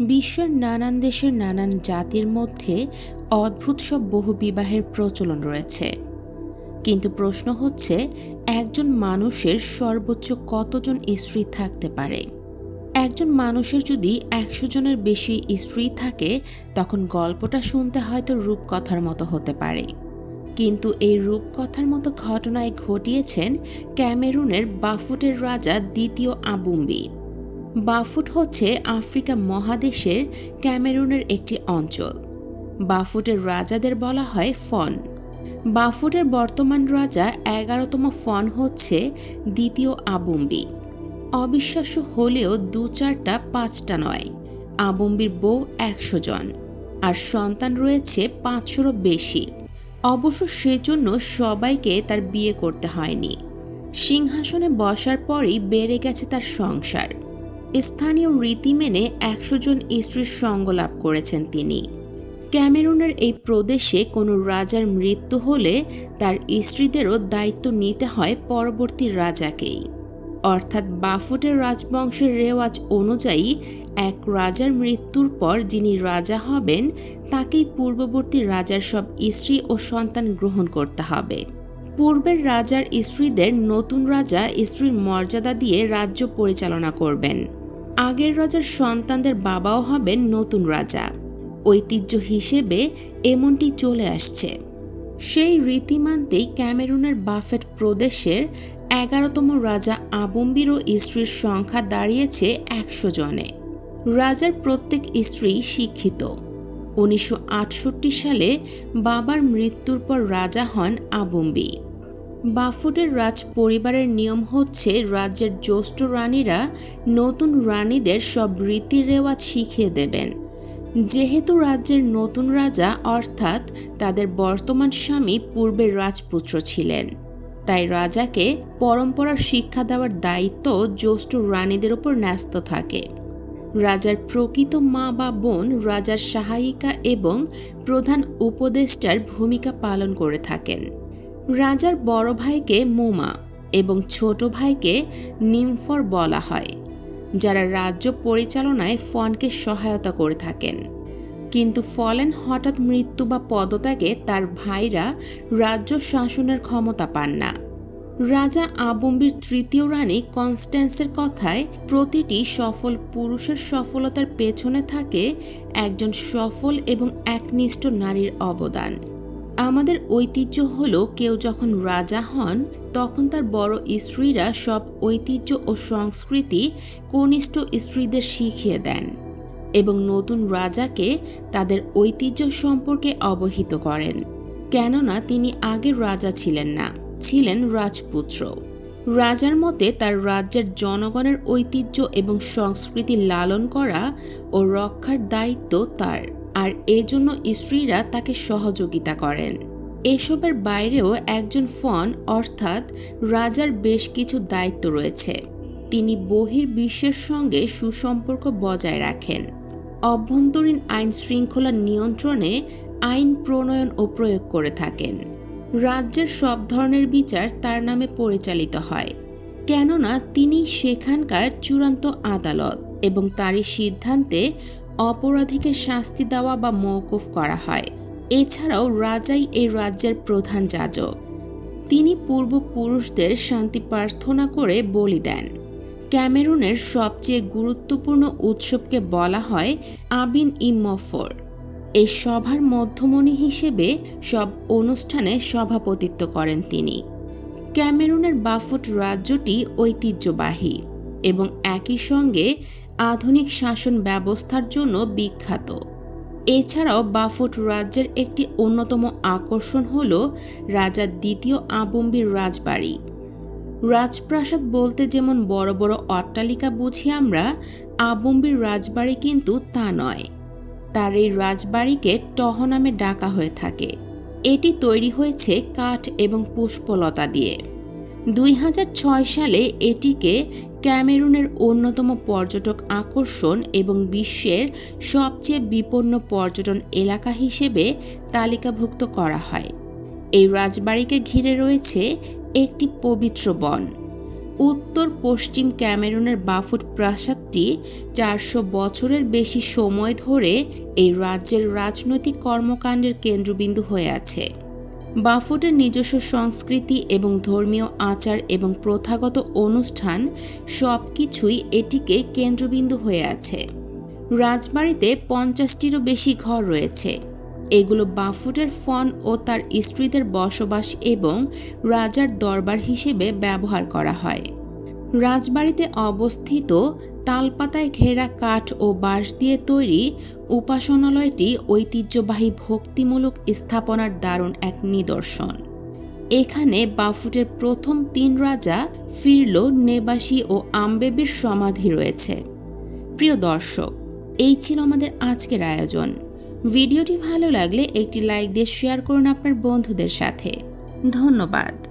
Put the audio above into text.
বিশ্বের নানান দেশের নানান জাতির মধ্যে অদ্ভুত সব বহু বিবাহের প্রচলন রয়েছে। কিন্তু প্রশ্ন হচ্ছে, একজন মানুষের সর্বোচ্চ কতজন স্ত্রী থাকতে পারে? একজন মানুষের যদি একশো জনের বেশি স্ত্রী থাকে, তখন গল্পটা শুনতে হয়তো রূপকথার মতো হতে পারে। কিন্তু এই রূপকথার মতো ঘটনায় ঘটিয়েছেন ক্যামেরুনের বাফুটের রাজা দ্বিতীয় আবুম্বি। বাফুট হচ্ছে আফ্রিকা মহাদেশের ক্যামেরুনের একটি অঞ্চল। বাফুটের রাজাদের বলা হয় ফন। বাফুটের বর্তমান রাজা এগারোতম ফন হচ্ছে দ্বিতীয় আবুম্বি। অবিশ্বাস্য হলেও দু চারটা, পাঁচটা নয়। আবুম্বির বউ একশো জন। আর সন্তান রয়েছে পাঁচশোরও বেশি। অবশ্য সেজন্য সবাইকে তার বিয়ে করতে হয়নি। সিংহাসনে বসার পরই বেড়ে গেছে তার সংসার। স্থানীয় রীতি মেনে একশো জন স্ত্রীর সঙ্গ লাভ করেছেন তিনি। ক্যামেরুনের এই প্রদেশে কোনো রাজার মৃত্যু হলে তার স্ত্রীদেরও দায়িত্ব নিতে হয় পরবর্তী রাজাকেই। অর্থাৎ বাফুটের রাজবংশের রেওয়াজ অনুযায়ী এক রাজার মৃত্যুর পর যিনি রাজা হবেন, তাকেই পূর্ববর্তী রাজার সব স্ত্রী ও সন্তান গ্রহণ করতে হবে। পূর্বের রাজার স্ত্রীদের নতুন রাজা স্ত্রীর মর্যাদা দিয়ে রাজ্য পরিচালনা করবেন। আগের রাজার সন্তানদের বাবাও হবেন নতুন রাজা। ঐতিহ্য হিসেবে এমনটি চলে আসছে। সেই রীতি মানতেই ক্যামেরুনের বাফেট প্রদেশের এগারোতম রাজা আবম্বিরও স্ত্রীর সংখ্যা দাঁড়িয়েছে একশো জনে। রাজার প্রত্যেক স্ত্রী শিক্ষিত। উনিশশো আটষট্টি সালে বাবার মৃত্যুর পর রাজা হন আবম্বি। বাফুটের রাজ পরিবারের নিয়ম হচ্ছে, রাজ্যের জ্যেষ্ঠ রানীরা নতুন রানীদের সব রীতি রেওয়াজ শিখিয়ে দেবেন। যেহেতু রাজ্যের নতুন রাজা, অর্থাৎ তাদের বর্তমান স্বামী পূর্বের রাজপুত্র ছিলেন, তাই রাজাকে পরম্পরার শিক্ষা দেওয়ার দায়িত্ব জ্যেষ্ঠ রানীদের উপর ন্যস্ত থাকে। রাজার প্রকৃত মা বা বোন, রাজার সহায়িকা এবং প্রধান উপদেষ্টার ভূমিকা পালন করে থাকেন। রাজার বড় ভাইকে মোমা এবং ছোট ভাইকে নিমফর বলা হয়, যারা রাজ্য পরিচালনায় ফনকে সহায়তা করে থাকেন। কিন্তু ফলেন হঠাৎ মৃত্যু বা পদত্যাগে তার ভাইরা রাজ্য শাসনের ক্ষমতা পান না। রাজা আবম্বির তৃতীয় রানী কনস্ট্যান্সের কথায় প্রতিটি সফল পুরুষের সফলতার পেছনে থাকে একজন সফল এবং একনিষ্ঠ নারীর অবদান। আমাদের ঐতিহ্য হলো কেউ যখন রাজা হন, তখন তার বড় স্ত্রীরা সব ঐতিহ্য ও সংস্কৃতি কনিষ্ঠ স্ত্রীদের শিখিয়ে দেন এবং নতুন রাজাকে তাদের ঐতিহ্য সম্পর্কে অবহিত করেন। কেননা তিনি আগের রাজা ছিলেন না, ছিলেন রাজপুত্র। রাজার মতে তার রাজ্যের জনগণের ঐতিহ্য এবং সংস্কৃতি লালন করা ও রক্ষার দায়িত্ব তার। আর এজন্য স্ত্রীরা তাকে সহযোগিতা করেন। এসবের বাইরেও একজন ফন, অর্থাৎ রাজার বেশ কিছু দায়িত্ব রয়েছে। তিনি বহির বিশ্বের সঙ্গে সুসম্পর্ক বজায় রাখেন। অভ্যন্তরীণ আইন শৃঙ্খলা নিয়ন্ত্রণে আইন প্রণয়ন ও প্রয়োগ করে থাকেন। রাজ্যের সব ধরনের বিচার তার নামে পরিচালিত হয়। কেননা তিনি সেখানকার চূড়ান্ত আদালত এবং তারই সিদ্ধান্তে অপরাধীকে শাস্তি দেওয়া বা মৌকুফ করা হয়। এছাড়াও রাজাই এই রাজ্যের প্রধান যাজক। তিনি পূর্বপুরুষদের শান্তি প্রার্থনা করে বলি দেন। ক্যামেরুনের সবচেয়ে গুরুত্বপূর্ণ উৎসবকে বলা হয় আবিন ইমফর এই সভার মধ্যমণি হিসেবে সব অনুষ্ঠানে সভাপতিত্ব করেন তিনি। ক্যামেরুনের বাফুট রাজ্যটি ঐতিহ্যবাহী এবং একই সঙ্গে আধুনিক শাসন ব্যবস্থার জন্য বিখ্যাত। এছাড়াও বাফুট রাজ্যের একটি অন্যতম আকর্ষণ হল রাজার দ্বিতীয় আবম্বির রাজবাড়ি। রাজপ্রাসাদ বলতে যেমন বড় বড় অট্টালিকা বুঝি আমরা, আবম্বির রাজবাড়ি কিন্তু তা নয়। তার এই রাজবাড়িকে টহ নামে ডাকা হয়ে থাকে। এটি তৈরি হয়েছে কাঠ এবং পুষ্পলতা দিয়ে। দুই হাজার ছয় সালে এটিকে ক্যামেরুনের অন্যতম পর্যটক আকর্ষণ এবং বিশ্বের সবচেয়ে বিপন্ন পর্যটন এলাকা হিসেবে তালিকাভুক্ত করা হয়। এই রাজবাড়িকে ঘিরে রয়েছে একটি পবিত্র বন। উত্তর পশ্চিম ক্যামেরুনের বাফুট প্রাসাদটি চারশো বছরের বেশি সময় ধরে এই রাজ্যের রাজনৈতিক কর্মকাণ্ডের কেন্দ্রবিন্দু হয়ে আছে। বাফুটের নিজস্ব সংস্কৃতি এবং ধর্মীয় আচার এবং প্রথাগত অনুষ্ঠান সব কিছুই এটিকে কেন্দ্রবিন্দু হয়ে আছে। রাজবাড়িতে পঞ্চাশটিরও বেশি ঘর রয়েছে। এগুলো বাফুটের ফন ও তার স্ত্রীদের বসবাস এবং রাজার দরবার হিসেবে ব্যবহার করা হয়। রাজবাড়িতে অবস্থিত তালপাতায় ঘেরা কাঠ ও বাঁশ দিয়ে তৈরি উপাসনালয়টি ঐতিহ্যবাহী ভক্তিমূলক স্থাপনার দারুণ এক নিদর্শন। এখানে বাফুটের প্রথম তিন রাজা ফিরলো, নেবাসী ও আম্বেবির সমাধি রয়েছে। প্রিয় দর্শক, এই ছিল আমাদের আজকের আয়োজন। ভিডিওটি ভালো লাগলে একটি লাইক দিয়ে শেয়ার করুন আপনার বন্ধুদের সাথে। ধন্যবাদ।